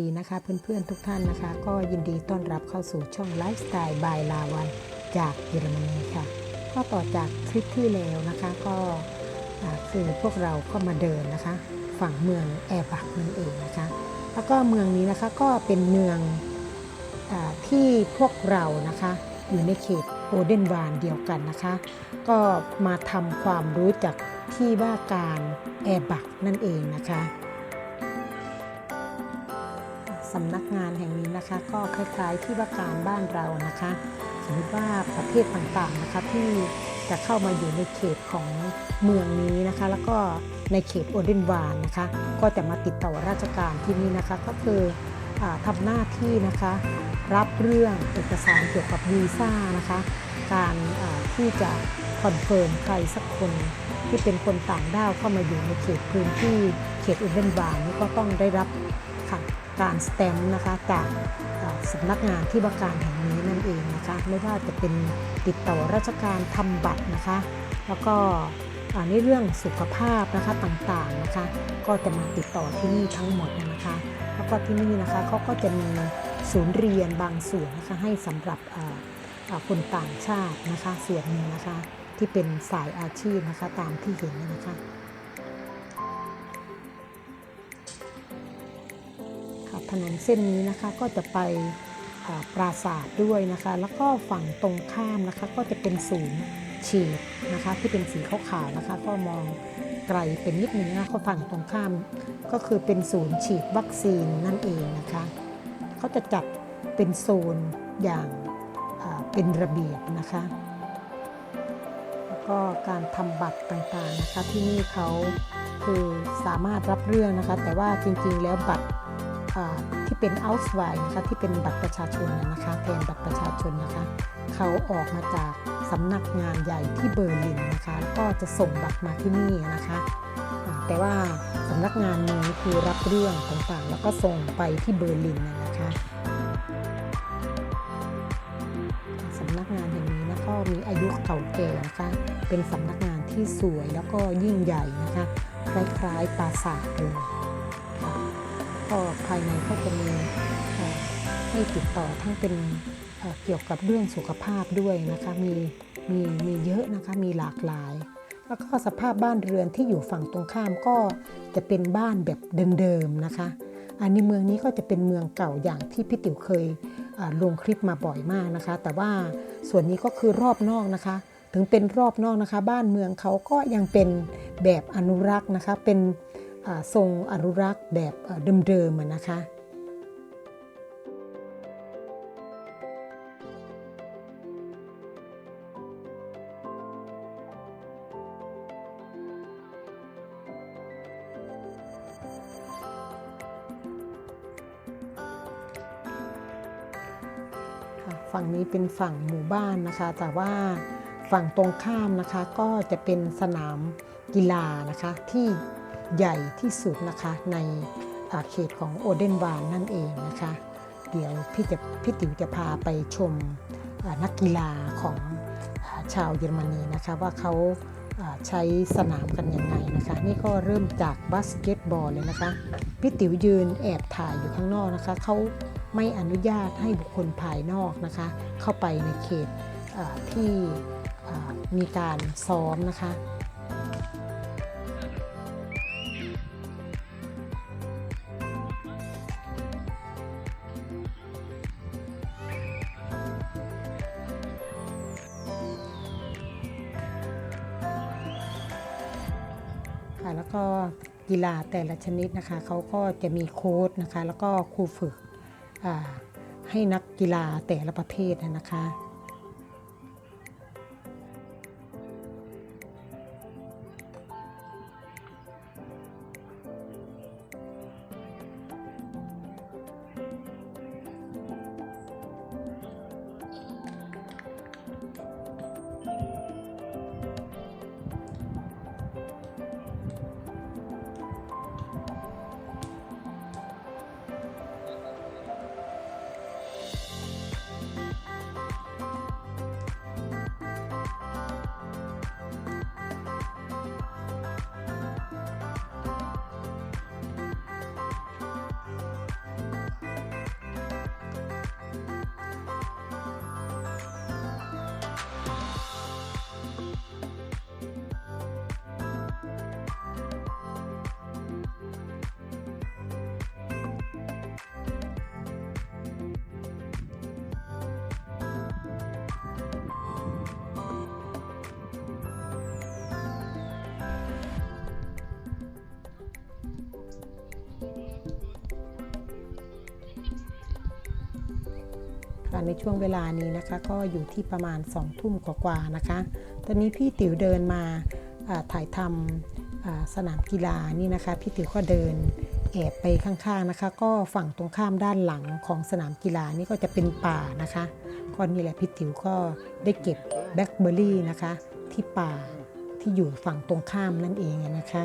ดีนะคะ เพื่อนๆทุกท่านนะคะ ก็ยินดีต้อนรับเข้าสู่ช่องไลฟ์สไตล์บายลาวันจากเยอรมนีค่ะ ก็ต่อจากคลิปที่แล้วนะคะก็คือพวกเราก็มาเดินนะคะ ฝั่งเมืองแอร์บักนั่นเองนะคะ แล้วก็เมืองนี้นะคะก็เป็นเมืองอที่พวกเรานะคะอยู่ในเขตโอเดนวานเดียวกันนะคะ ก็มาทำความรู้จักที่ว่าการแอร์บักนั่นเองนะคะ สำนักงานแห่งนี้นะคะ ก็คล้ายๆที่ว่าการบ้านเรานะคะ สมมติว่าประเทศต่างๆนะคะที่จะเข้ามาอยู่ในเขตของเมืองนี้นะคะ แล้วก็ในเขตโอเดนวานนะคะ ก็จะมาติดต่อราชการที่นี่นะคะ ก็คืออทำหน้าที่นะคะ รับเรื่องเอกสารเกี่ยวกับวีซ่านะคะ การที่จะคอนเฟิร์มใครสักคนที่เป็นคนต่างด้าวเข้ามาอยู่ในเขตพื้นที่เขตอุเบนวานนี่ก็ต้องได้รับ การสแตมป์นะคะจากสำนักงานที่ว่าการแห่งนี้นั่นเองนะคะไม่ว่าจะเป็นติดต่อราชการทำบัตรนะคะ แล้วก็ในเรื่องสุขภาพนะคะต่างๆนะคะ ก็จะมาติดต่อที่นี่ทั้งหมดนะคะ แล้วก็ที่นี่นะคะเขาก็จะมีศูนย์เรียนบางส่วนนะคะให้สำหรับคนต่างชาตินะคะส่วนหนึ่งนะคะที่เป็นสายอาชีพนะคะตามที่เห็นนะคะ ถนนเส้นนี้นะคะก็จะไปอ่าปราสาทด้วยนะคะ แล้วก็ฝั่งตรงข้ามนะคะ ก็จะเป็นศูนย์ฉีดนะคะที่เป็นสีขาวๆนะคะ ก็มองไกลเป็นนิดนึงนะเขาฝั่งตรงข้ามก็คือเป็นศูนย์ฉีดวัคซีนนั่นเองนะคะเขาจะจัดเป็นโซนอย่างเป็นระเบียบนะคะแล้วก็การทำบัตรต่างๆนะคะที่นี่เขาคือสามารถรับเรื่องนะคะ แต่ว่าจริงๆแล้วบัตร ที่เป็น o u t w i นะคะที่เป็นบัตรประชาชนนะคะแทนบัตรประชาชนนะคะเขาออกมาจากสำนักงานใหญ่ที่เบอร์ลินนะคะแล้วก็จะส่งบัตรมาที่นี่นะคะแต่ว่าสำนักงานนี้คือรับเรื่องต่างๆ แล้วก็ส่งไปที่เบอร์ลินนะคะสำนักงานแห่งนี้นะก็มีอายุเก่าแก่นะคะ เป็นสำนักงานที่สวยแล้วก็ยิ่งใหญ่นะคะ คล้ายๆปราสาทเลย ก็ภายในก็จะมีให้ติดต่อทั้งเป็นเกี่ยวกับเรื่องสุขภาพด้วยนะคะมีมีมีเยอะนะคะมีหลากหลาย แล้วก็สภาพบ้านเรือนที่อยู่ฝั่งตรงข้ามก็จะเป็นบ้านแบบเดิมๆนะคะ อันนี้เมืองนี้ก็จะเป็นเมืองเก่าอย่างที่พี่ติ๋วเคยลงคลิปมาบ่อยมากนะคะ แต่ว่าส่วนนี้ก็คือรอบนอกนะคะ ถึงเป็นรอบนอกนะคะ บ้านเมืองเขาก็ยังเป็นแบบอนุรักษ์นะคะเป็น ทรงอนุรักษ์แบบเดิมๆนะคะฝั่งนี้เป็นฝั่งหมู่บ้านนะคะ แต่ว่าฝั่งตรงข้ามนะคะก็จะเป็นสนามกีฬานะคะที่ ใหญ่ที่สุดนะคะในอาเขตของโอเดนวานนั่นเองนะคะ เดี๋ยวพี่จะพี่ติ๋วจะพาไปชมนักกีฬาของชาวเยอรมนีนะคะว่าเขาใช้สนามกันยังไงนะคะ นี่ก็เริ่มจากบาสเกตบอลเลยนะคะพี่ติ๋วยืนแอบถ่ายอยู่ข้างนอกนะคะเขาไม่อนุญาตให้บุคคลภายนอกนะคะ เข้าไปในเขตที่มีการซ้อมนะคะ แล้วก็กีฬาแต่ละชนิดนะคะเขาก็จะมีโค้ดนะคะ แล้วก็ครูฝึกให้นักกีฬาแต่ละประเภทนะคะ ในช่วงเวลานี้นะคะ ก็อยู่ที่ประมาณ2ทุ่มกว่าๆนะคะ ตอนนี้พี่ติ๋วเดินมาถ่ายทำสนามกีฬานี่นะคะ พี่ติ๋วก็เดินแอบไปข้างๆนะคะ ก็ฝั่งตรงข้ามด้านหลังของสนามกีฬานี่ก็จะเป็นป่านะคะก็นี่แหละพี่ติ๋วก็ได้เก็บแบล็คเบอร์รี่นะคะ ที่ป่าที่อยู่ฝั่งตรงข้ามนั่นเองนะคะ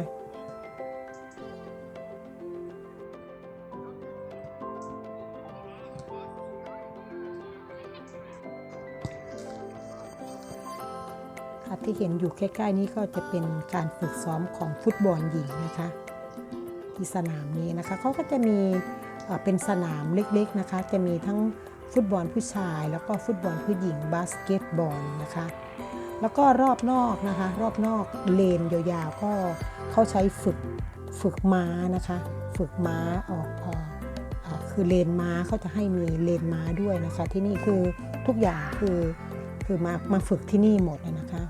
ที่เห็นอยู่ใกล้ๆนี้ก็จะเป็นการฝึกซ้อมของฟุตบอลหญิงนะคะที่สนามนี้นะคะเขาก็จะมีเป็นสนามเล็กๆนะคะ จะมีทั้งฟุตบอลผู้ชาย แล้วก็ฟุตบอลผู้หญิงบาสเกตบอลนะคะ แล้วก็รอบนอกนะคะ รอบนอกเลนยาวๆก็เขาใช้ฝึกฝึกม้านะคะ ฝึกม้าออกออคือเลนม้าเขาจะให้มีเลนม้าด้วยนะคะ ที่นี่คือทุกอย่างคือคือมามาฝึกที่นี่หมดนะคะ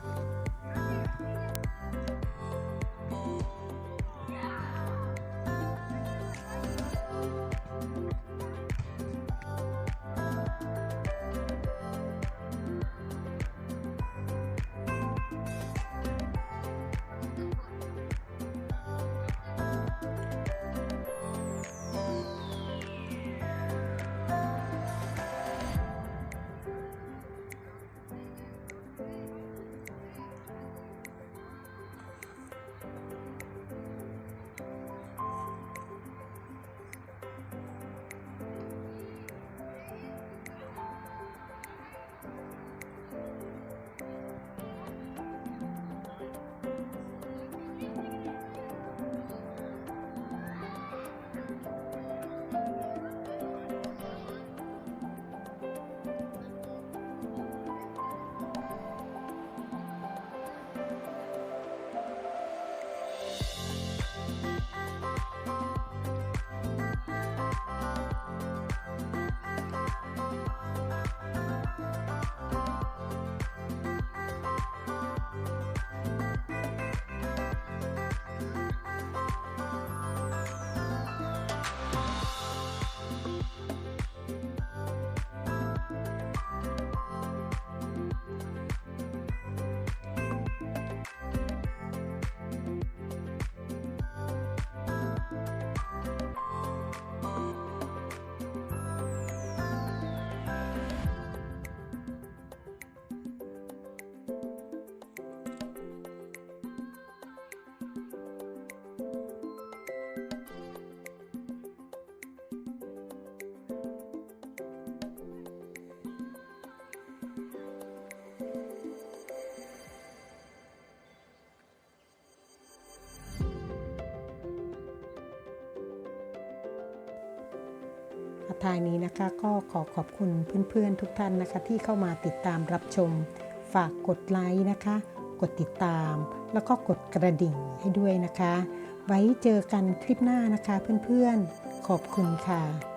ท้ายนี้นะคะ ก็ขอขอบคุณเพื่อนๆทุกท่านนะคะ ที่เข้ามาติดตามรับชม ฝากกดไลค์นะคะ กดติดตาม แล้วก็กดกระดิ่งให้ด้วยนะคะ ไว้เจอกันคลิปหน้านะคะเพื่อนๆ ขอบคุณค่ะ